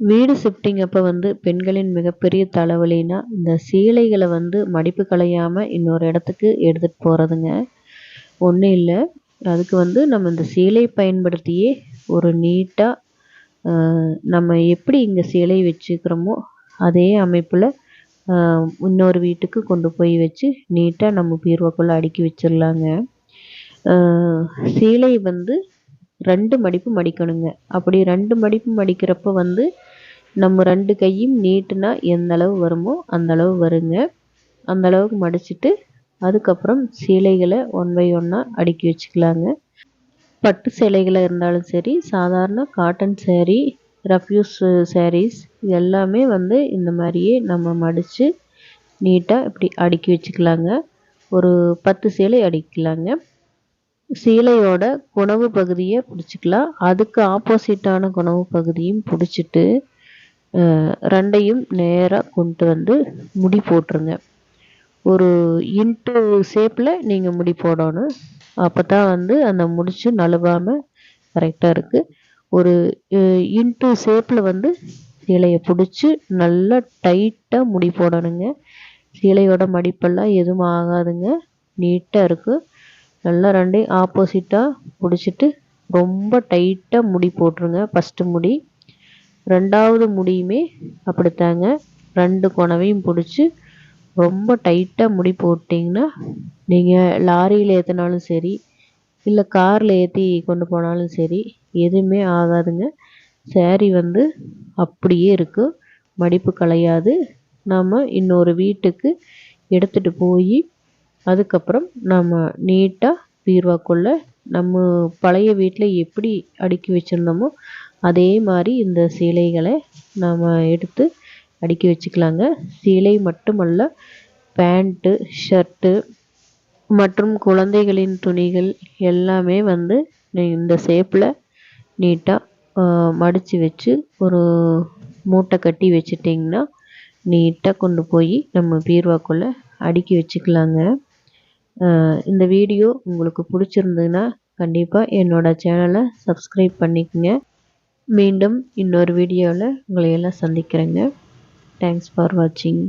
வீடு ஷிஃப்டிங் அப்போ வந்து பெண்களின் மிகப்பெரிய தலைவலினா இந்த சீலைகளை வந்து மடிப்பு கலையாமல் இன்னொரு இடத்துக்கு எடுத்துகிட்டு போகிறதுங்க ஒன்றும் இல்லை. அதுக்கு வந்து நம்ம இந்த சீலை பயன்படுத்தியே ஒரு நீட்டாக நம்ம எப்படி இங்கே சீலை வச்சுக்கிறோமோ அதே அமைப்பில் இன்னொரு வீட்டுக்கு கொண்டு போய் வச்சு நீட்டாக நம்ம பீர்வாக்குள்ளே அடுக்கி வச்சிடலாங்க. சீலை வந்து ரெண்டு மடிப்பு மடிக்கணுங்க. அப்படி ரெண்டு மடிப்பு மடிக்கிறப்ப வந்து நம்ம ரெண்டு கையும் நீட்டுனா எந்த அளவு வருமோ அந்த அளவு வருங்க. அந்த அளவுக்கு மடிச்சுட்டு அதுக்கப்புறம் சீலைகளை ஒன் பை ஒன்னாக அடுக்கி வச்சுக்கலாங்க. பட்டு சேலைகளாக இருந்தாலும் சரி சாதாரண காட்டன் சேரீ ரஃப்யூஸ் சாரீஸ் இது எல்லாமே வந்து இந்த மாதிரியே நம்ம மடித்து நீட்டாக இப்படி அடுக்கி வச்சுக்கலாங்க. ஒரு பத்து சேலை அடிக்கலாங்க. சீலையோட குணவு பகுதியை பிடிச்சிக்கலாம். அதுக்கு ஆப்போசிட்டான குணவு பகுதியும் பிடிச்சிட்டு ரெண்டையும் நேராக கொண்டு வந்து முடி போட்டுருங்க. ஒரு இன்ட்டு ஷேப்பில் நீங்கள் முடி போடணும். அப்போ தான் வந்து அந்த முடிச்சு நழுவாமல் கரெக்டாக இருக்குது ஒரு இன்ட்டு ஷேப்பில் வந்து சீலையை பிடிச்சி நல்லா டைட்டாக முடி போடணுங்க. சீலையோட மடிப்பெல்லாம் எதுவும் ஆகாதுங்க. நீட்டாக இருக்குது நல்லா ரெண்டையும் ஆப்போசிட்டாக பிடிச்சிட்டு ரொம்ப டைட்டாக முடி போட்டுருங்க. ஃபஸ்ட்டு முடி. ரெண்டாவது முடியுமே அப்படித்தாங்க. ரெண்டு குணவையும் பிடிச்சி ரொம்ப டைட்டாக முடி போட்டிங்கன்னா நீங்கள் லாரியில் ஏற்றினாலும் சரி இல்லை காரில் ஏற்றி கொண்டு போனாலும் சரி எதுவுமே ஆகாதுங்க. சேரீ வந்து அப்படியே இருக்கும் மடிப்பு கலையாது. நம்ம இன்னொரு வீட்டுக்கு எடுத்துகிட்டு போய் அதுக்கப்புறம் நம்ம நீட்டாக பீர்வாக்குள்ளே நம்ம பழைய வீட்டில் எப்படி அடுக்கி வச்சுருந்தோமோ அதே மாதிரி இந்த சீலைகளை நாம் எடுத்து அடுக்கி வச்சுக்கலாங்க. சீலை மட்டுமல்ல பேண்ட்டு ஷர்ட்டு மற்றும் குழந்தைகளின் துணிகள் எல்லாமே வந்து இந்த ஷேப்பில் நீட்டாக மடித்து வச்சு ஒரு மூட்டை கட்டி வச்சிட்டிங்கன்னா நீட்டாக கொண்டு போய் நம்ம பீர்வாக்குள்ளே அடுக்கி வச்சுக்கலாங்க. இந்த வீடியோ உங்களுக்கு பிடிச்சிருந்ததுன்னா கண்டிப்பாக என்னோடய சேனலை சப்ஸ்கிரைப் பண்ணிக்கங்க. மீண்டும் இன்னொரு வீடியோவில் உங்களை எல்லாம் சந்திக்கிறேங்க. தேங்க்ஸ் ஃபார் வாட்சிங்